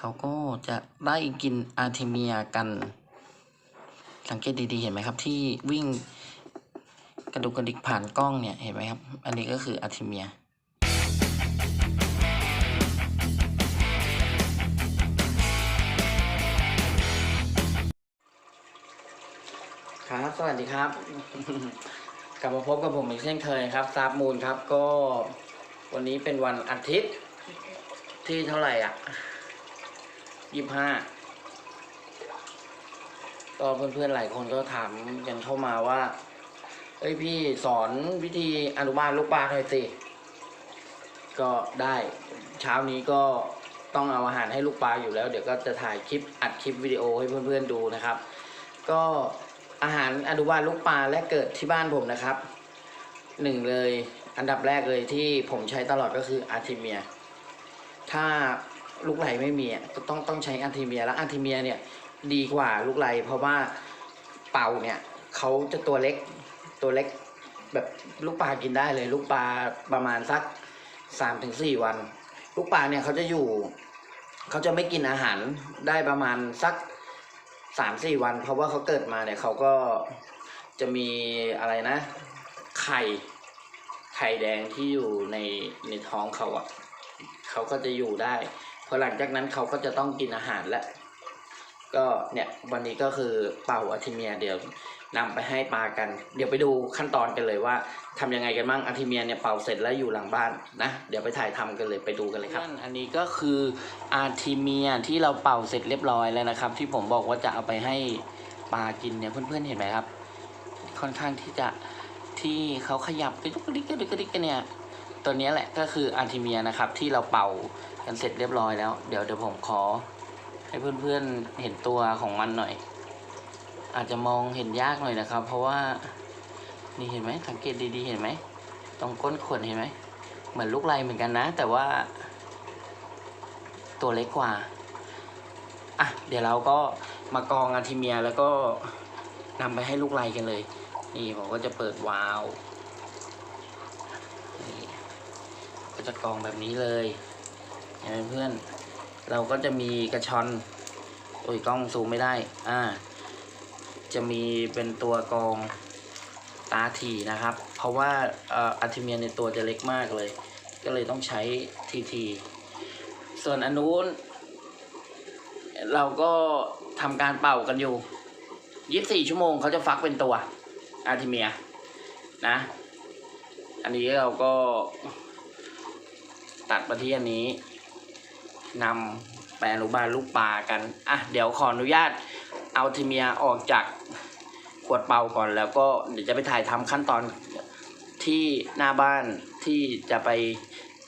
เขาก็จะได้กินอาร์เทเมียกัน สังเกตดีๆเห็นไหมครับ ที่วิ่งกระดุกกระดิกผ่านกล้องเนี่ยเห็นไหมครับ อันนี้ก็คืออาร์เทเมียครับสวัสดีครับ กลับมาพบกับผมอีกเช่นเคยครับซาบมูลครับก็วันนี้เป็นวันอาทิตย์ที่เท่าไหร่อะ ยี่ห้าก็เพื่อนๆหลายคนก็ถามกันเข้ามาว่า เอ้ยพี่สอนวิธีอนุบาลลูกปลาหน่อยสิ ก็ได้เช้านี้ก็ต้องเอาอาหารให้ลูกปลาอยู่แล้ว เดี๋ยวก็จะถ่ายคลิปอัดคลิปวิดีโอให้เพื่อนๆดูนะครับ ก็อาหารอนุบาลลูกปลาและเกิดที่บ้านผมนะครับหนึ่งเลยอันดับแรกเลยที่ผมใช้ตลอดก็คืออาร์ทิเมีย ถ้า ลูกไหลไม่มีอะต้องต้องใช้อาร์ทิเมียแล้วอาร์ทิเมียเนี่ยดีกว่าลูกไหลเพราะว่าเป่าเนี่ยเขาจะตัวเล็กตัวเล็กแบบลูกปลากินได้เลย ลูกปลาประมาณสักสามถึงสี่วัน ลูกปลาเนี่ยเขาจะอยู่เขาจะไม่กินอาหารได้ประมาณสักสามสี่วัน เพราะว่าเขาเกิดมาเนี่ยเขาก็จะมีอะไรนะ ไข่ไข่แดงที่อยู่ในในท้องเขาอะ่ะเขาก็จะอยู่ได้ พอหลังจากนั้นเขาก็จะต้องกินอาหารแล้วก็เนี่ยวันนี้ก็คือเป่าอะทิเมียเดี๋ยวนำไปให้ปลากัน เดี๋ยวไปดูขั้นตอนกันเลยว่าทำยังไงกันบ้างอะทิเมียเนี่ยเป่าเสร็จแล้วอยู่หลังบ้านนะเดี๋ยวไปถ่ายทำกันเลยไปดูกันเลยครับอันนี้ก็คืออาร์ทิเมียที่เราเป่าเสร็จเรียบร้อยแล้วนะครับ ที่ผมบอกว่าจะเอาไปให้ปลากินเนี่ยเพื่อนๆเห็นไหมครับ ค่อนข้างที่จะที่เขาขยับกระดุกกระดิกกระดิกกระดิกกันเนี่ย ตัวนี้แหละก็คืออาร์ทิเมียนะครับ ที่เราเป่ากันเสร็จเรียบร้อยแล้ว เดี๋ยวเดี๋ยวผมขอ ให้เพื่อนๆเห็นตัวของมันหน่อย อาจจะมองเห็นยากหน่อยนะครับ เพราะว่านี่เห็นไหมสังเกตดีๆเห็นไหมตรงก้นขวดเห็นไหมเหมือนลูกไรเหมือนกันนะ แต่ว่า ตัวเล็กกว่าอะเดี๋ยวเราก็มากองอาร์ทิเมียแล้วก็นำไปให้ลูกไรกันเลย นี่ผมก็จะเปิดวาล์วนี่ ก็จะกองแบบนี้เลยเห็นไหมเพื่อน เราก็จะมีกระชอนโอ้ยกล้องซูมไม่ได้ อ่า จะมีเป็นตัวกองตาถี่นะครับ เพราะว่าอ่ออาร์ทิเมียในตัวจะเล็กมากเลย ก็เลยต้องใช้ทีที ส่วนอันนู้น เราก็ทำการเป่ากันอยู่ยี่สี่ชั่วโมงเขาจะฟักเป็นตัวอาร์ทิเมียนะ อันนี้เราก็ ตัดมาที่อันนี้นำไปอนุบาลลูกปลากัน อะ เดี๋ยวขออนุญาตเอาทีเมียออกจากขวดเป่าก่อน แล้วก็เดี๋ยวจะไปถ่ายทำขั้นตอนที่หน้าบ้านที่จะไป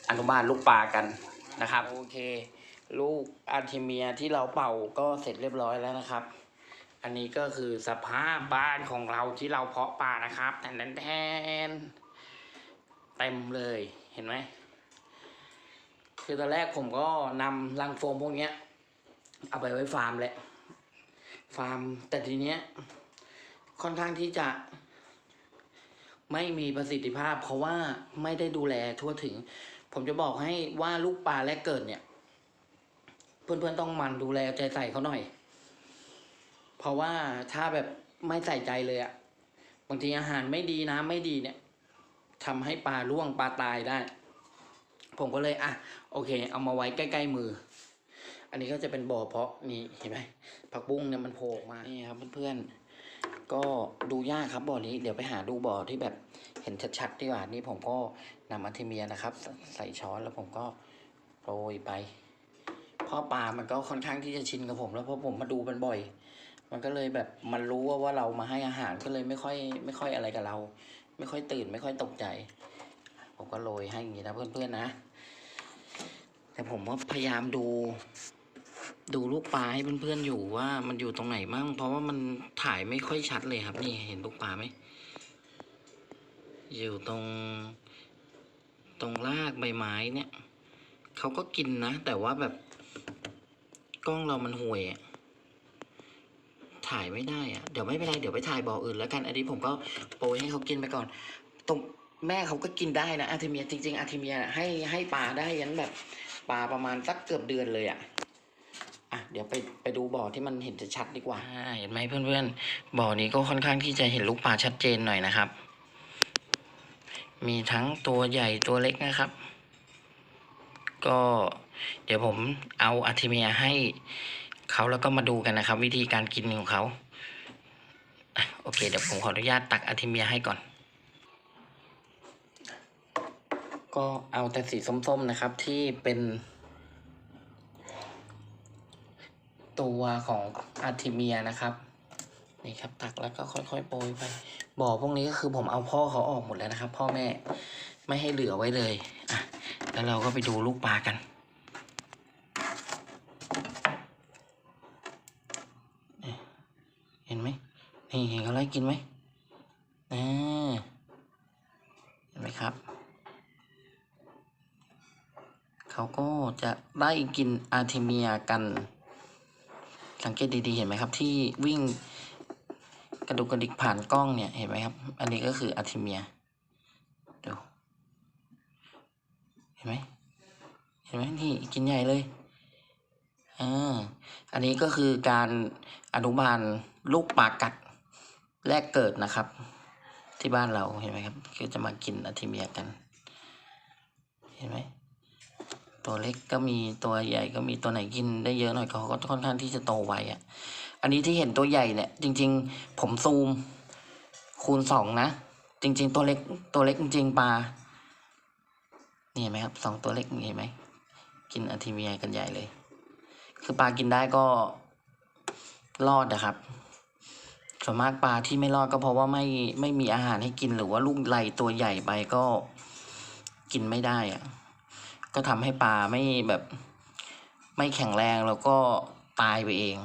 อนุบาลลูกปลากันนะครับ โอเค ลูกอาร์เทเมียที่เราเป่าก็เสร็จเรียบร้อยแล้วนะครับ อันนี้ก็คือสภาพบ้านของเราที่เราเพาะปลานะครับแทนแทนเต็มเลยเห็นไหม คือตอนแรกผมก็นำรังโฟมพวกเนี้ยเอาไปไว้ฟาร์มแหละ ฟาร์มแต่ทีเนี้ยค่อนข้างที่จะ ไม่มีประสิทธิภาพ เพราะว่าไม่ได้ดูแลทั่วถึง ผมจะบอกให้ว่าลูกปลาแรกเกิดเนี่ย เพื่อนๆต้องมันดูแลใจใส่เขาหน่อย เพราะว่าถ้าแบบไม่ใส่ใจเลยอะบางทีอาหารไม่ดีน้ำไม่ดีเนี่ยทำให้ปลาล่วงปลาตายได้ ผมก็เลยอะโอเค เอามาไว้ใกล้ ๆ มือ อันนี้ก็จะเป็นบ่อเพาะนี่เห็นไหมผักบุ้งเนี่ยมันโผล่มานี่ครับเพื่อนๆก็ดูยากครับบ่อนี้เดี๋ยวไปหาดูบ่อที่แบบเห็นชัดๆดีกว่านี่ผมก็นำอันทิเมียนะครับ ใส่ช้อนแล้วผมก็โรยไปเพ่อปลามันก็ค่อนข้างที่จะชินกับผม แล้วเพราะผมมาดูมันบ่อย มันก็เลยแบบมันรู้ว่าว่าเรามาให้อาหารก็เลยไม่ค่อย ไม่ค่อยอะไรกับเรา ไม่ค่อยตื่น ไม่ค่อยตกใจ ผมก็โรยให้อย่างนี้นะเพื่อนๆนะ แต่ผมก็พยายามดู ดูลูกปลาให้เพื่อนๆอยู่ว่ามันอยู่ตรงไหนมั่ง เพราะว่ามันถ่ายไม่ค่อยชัดเลยครับ นี่เห็นลูกปลาไหม อยู่ตรง ตรงรากใบไม้เนี่ยเขาก็กินนะ แต่ว่าแบบกล้องเรามันห่วยอะถ่ายไม่ได้อะเดี๋ยวไม่เป็นไร เดี๋ยวไปถ่ายบ่ออื่นแล้วกัน อันนี้ผมก็โปรยให้เขากินไปก่อน ตรงแม่เขาก็กินได้นะอาร์เทเมียจริง ๆอาร์เทเมียให้ให้ปลาได้ยันแบบ ปลาประมาณสักเกือบเดือนเลยอะ่ะอะเดี๋ยวไปไปดูบ่อที่มันเห็นจะชัดดีกว่าเห็นไหมเพื่อนๆบ่อนี้ก็ค่อนข้างที่จะเห็นลูกปลาชัดเจนหน่อยนะครับ มีทั้งตัวใหญ่ตัวเล็กนะครับ ก็เดี๋ยวผมเอาอาร์ทิเมียให้เขาแล้วก็มาดูกันนะครับ วิธีการกินของเขาโอเคเดี๋ยวผมขออนุญาตตักอาร์ทิเมียให้ก่อน ก็เอาแต่สีส้มๆนะครับที่เป็น ตัวของอาร์ทิเมียนะครับนี่ครับตักแล้วก็ค่อยๆโปรยไปบ่อพวกนี้ก็คือผมเอาพ่อเขาออกหมดแล้วนะครับ พ่อแม่ไม่ให้เหลือไว้เลยอะแล้วเราก็ไปดูลูกปลากันเห็นไหมนี่เห็นเขาไล่กินไหมอ่าเห็นไหมครับ เขาก็จะ ไล่กินอาร์เทเมียกัน สังเกตดีๆ เห็นไหมครับ ที่วิ่งกระดุกกระดิกผ่านกล้องเนี่ยเห็นไหมครับ อันนี้ก็คืออาร์เทเมียดูเห็นไหมเห็นไหมนี่กินใหญ่เลยอ่าอันนี้ก็คือการอนุบาลลูกปลากัดแรกเกิดนะครับ ที่บ้านเราเห็นไหมครับคือจะมากินอาร์เทเมียกัน เห็นไหม ตัวเล็กก็มีตัวใหญ่ก็มีตัวไหนกินได้เยอะหน่อยเขาก็ค่อนข้างที่จะโตไวอะ อันนี้ที่เห็นตัวใหญ่เนี่ยจริง ๆ ผมซูม คูณสองนะ จริง ๆ ตัวเล็กตัวเล็กจริงปลานี่เห็นไหมครับสองตัวเล็กนี่เห็นไหมกินอะทิเมียกันใหญ่เลย คือปลากินได้ก็รอดนะครับส่วนมากปลาที่ไม่รอดก็เพราะว่าไม่ไม่มีอาหารให้กินหรือว่าลูกไหลตัวใหญ่ไปก็กินไม่ได้อะ ก็ทำให้ปลาไม่แบบไม่แข็งแรงแล้วก็ตายไปเอง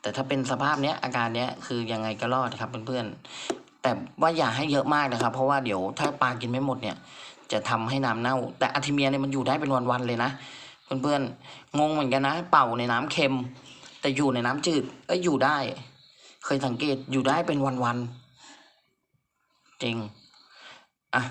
แต่ถ้าเป็นสภาพเนี้ยอาการเนี้ยคือยังไงก็รอดครับเพื่อนๆแต่ว่าอย่าให้เยอะมากนะครับ เพราะว่าเดี๋ยวถ้าปลากินไม่หมดเนี่ย จะทำให้น้ำเน่า แต่อะทิเมียเนี่ยมันอยู่ได้เป็นวันๆเลยนะเพื่อนๆงงเหมือนกันนะ เป่าในน้ำเค็ม แต่อยู่ในน้ำจืดก็อยู่ได้ เคยสังเกตอยู่ได้เป็นวันๆจริงอะ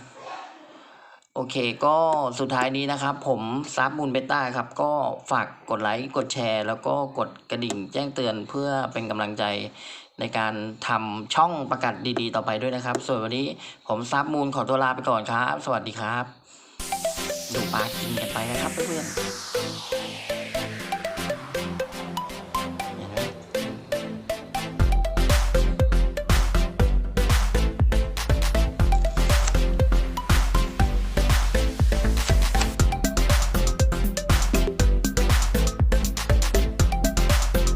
โอเคก็สุดท้ายนี้นะครับ ผมซับมูลเบต้าครับ ก็ฝากกดไลค์กดแชร์ แล้วก็กดกระดิ่งแจ้งเตือนเพื่อเป็นกำลังใจในการทำช่องประกาศดีๆ ต่อไปด้วยนะครับ ส่วนวันนี้ผมซับมูลขอตัวลาไปก่อนครับ สวัสดีครับ ดูปลากินกันไปนะครับเพื่อน